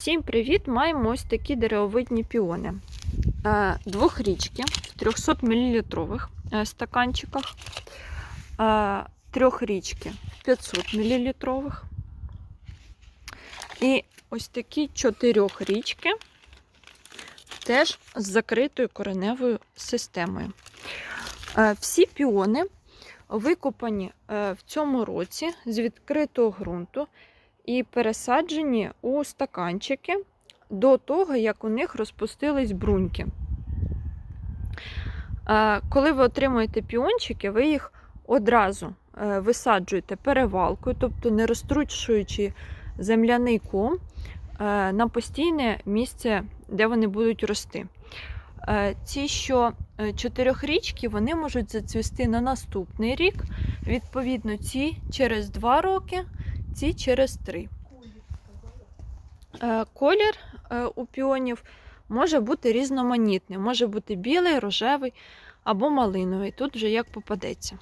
Всім привіт! Маємо ось такі деревовидні піони. Е, Двохрічки в 300 мл стаканчиках, е, трьохрічки в 500 мл. І ось такі чотирьохрічки теж з закритою кореневою системою. Е, Всі піони викопані е, в цьому році з відкритого ґрунту і пересаджені у стаканчики до того, як у них розпустились бруньки. Е, Коли ви отримуєте піончики, ви їх одразу е, висаджуєте перевалкою, тобто не розтручуючи земляний ком е, на постійне місце, де вони будуть рости. Ці, що чотирьохрічки, вони можуть зацвісти на наступний рік. Відповідно, ці через 2 роки, ці через 3. Е, Колір е, у піонів може бути різноманітний. Може бути білий, рожевий або малиновий. Тут вже як попадеться.